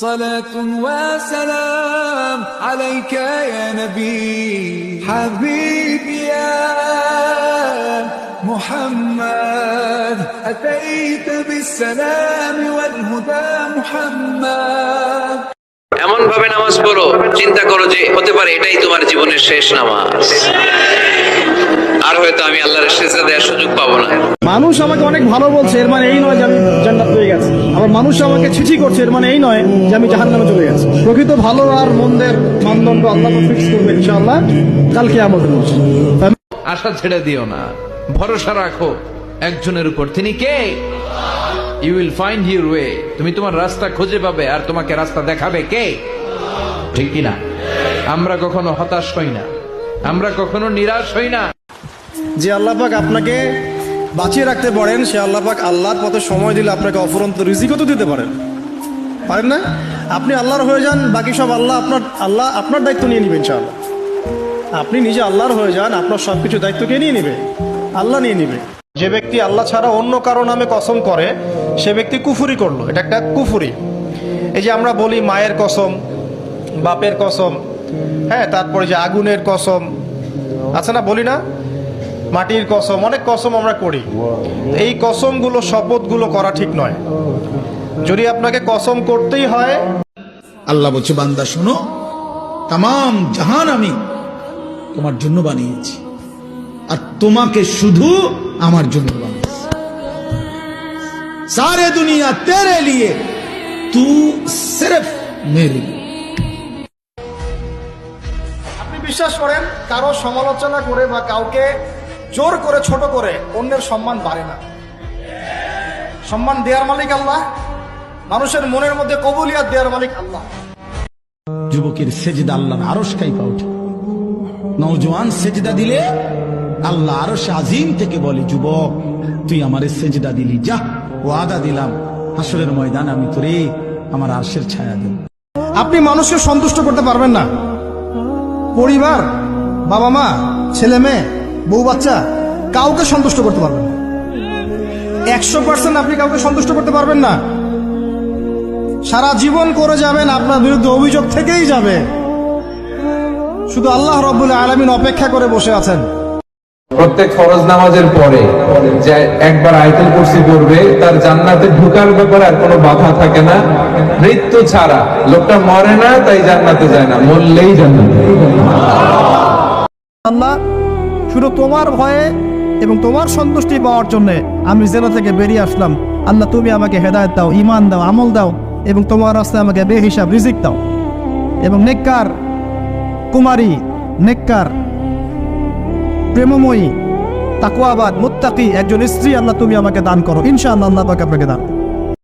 صلاة وسلام عليك يا نبي حبيبي يا محمد أتيت بالسلام والهدى محمد এমন ভাবে নামাজ পড়ো চিন্তা করো যে হতে পারে এটাই তোমার জীবনের শেষ নামাজ আর হয়তো আমি আল্লাহর দেওয়ার সুযোগ পাবো না। মানুষ আমাকে অনেক ভালো বলছে এর মানে এই নয় যে আমি জান্নাত পেয়ে গেছি। আবার মানুষ আমাকে ছিছি করছে এর মানে এই নয় যে আমি জাহান্নামে চলে গেছি। প্রকৃত ভালো আর মন্দের মানদণ্ড আল্লাহ ফিক্স করবে ইনশাআল্লাহ। কালকে আমাদের আশা ছেড়ে দিও না। ভরসা রাখো একজনের উপর। তিনি কে? You will find your way তুমি তোমার রাস্তা খুঁজে পাবে আর তোমাকে রাস্তা দেখাবে কে? ঠিক কিনা? আমরা কখনো হতাশ হই না। আমরা কখনো নিরাশ হই না। যে আল্লাহ পাক আপনাকে বাঁচিয়ে রাখতে পারেন, সে আল্লাহ পাক আল্লাহর পথে সময় দিলে আপনাকে অফুরন্ত রিজিকও তো দিতে পারেন। পারেন না? আপনি আল্লাহর হয়ে যান, বাকি সব আল্লাহ আপনার আল্লাহ আপনার দায়িত্ব নিয়ে নেবেন ইনশাআল্লাহ। আপনি নিজে আল্লাহর হয়ে যান, আপনার সব কিছু দায়িত্ব কে নিয়ে নেবে? আল্লাহ নিয়ে নেবে। যে ব্যক্তি আল্লাহ ছাড়া অন্য কারও নামে কসম করে, সে ব্যক্তি কুফুরি করল। এটা একটা কুফুরি। এই যে আমরা বলি মায়ের কসম, বাপের কসম হ্যাঁ তারপরে যে আগুনের কসম আছে না, বলি না? মাটির কসম, অনেক কসম আমরা করি। এই কসমগুলো, শপথগুলো করা ঠিক নয়। যদি আপনাকে কসম করতেই হয়, আল্লাহ বলছে, বান্দা, শোনো তাম জাহান আমি তোমার জন্য বানিয়েছি। আর তোমাকে শুধু আমার জন্য বানিয়েছি। সারে দুনিয়া তেরে লিয়ে তু সিরফ মেরে আপনি বিশ্বাস করেন, কারও সমালোচনা করে বা কাউকে জোর করে ছোট করে অন্যের সম্মান বাড়ে না। সম্মান দেয়ার মালিক আল্লাহ মানুষের মনের মধ্যে কবুলিয়াত দেয়ার মালিক আল্লাহ। যুবকের সেজদা আল্লাহর আরস কাইপা ওঠে। নওজোয়ান সেজদা দিলে আল্লাহ আরস আজিম থেকে বলে যুবক তুই আমারে সেজদা দিলি যা ওয়াদা দিলাম। হাসরের ময়দান আমি তোরে আমার আরশের ছায়া দেব। আপনি মানুষকে সন্তুষ্ট করতে পারবেন না। পরিবার বাবা মা ছেলে মেয়ে বউ বাচ্চা, কাউকে সন্তুষ্ট করতে পারবেন না। একশো পার্সেন্ট আপনি কাউকে সন্তুষ্ট করতে পারবেন না। সারা জীবন করে যাবেন, আপনার বিরুদ্ধে অভিযোগ থেকেই যাবে। শুধু আল্লাহ রব্বুল আলমিন অপেক্ষা করে বসে আছেন। প্রত্যেক ফরজ নামাজের পরে যে একবার আয়তুল কুরসি পড়বে, তার জান্নাতে ঢুকার ব্যাপারে আর কোনো বাধা থাকে না। মৃত্যু ছাড়া। লোকটা মরে না, তাই জান্নাতে যায় না, মরলেই জান্নাতে শুধু তোমার ভয়ে এবং তোমার সন্তুষ্টি পাওয়ার জন্য আমি জেলা থেকে বেরিয়ে আসলাম। আল্লাহ, তুমি আমাকে হেদায়ত দাও ইমান দাও, আমল দাও এবং তোমার রাস্তায় আমাকে বেহিসাব, রিজিক দাও। এবং নেককার কুমারী, নেককার প্রেমময়ী তাকুয়াবাদ মুত্তাকি একজন স্ত্রী আল্লাহ, তুমি আমাকে দান করো। ইনশাআল্লাহ আল্লাহ পাক আপনাকে দান।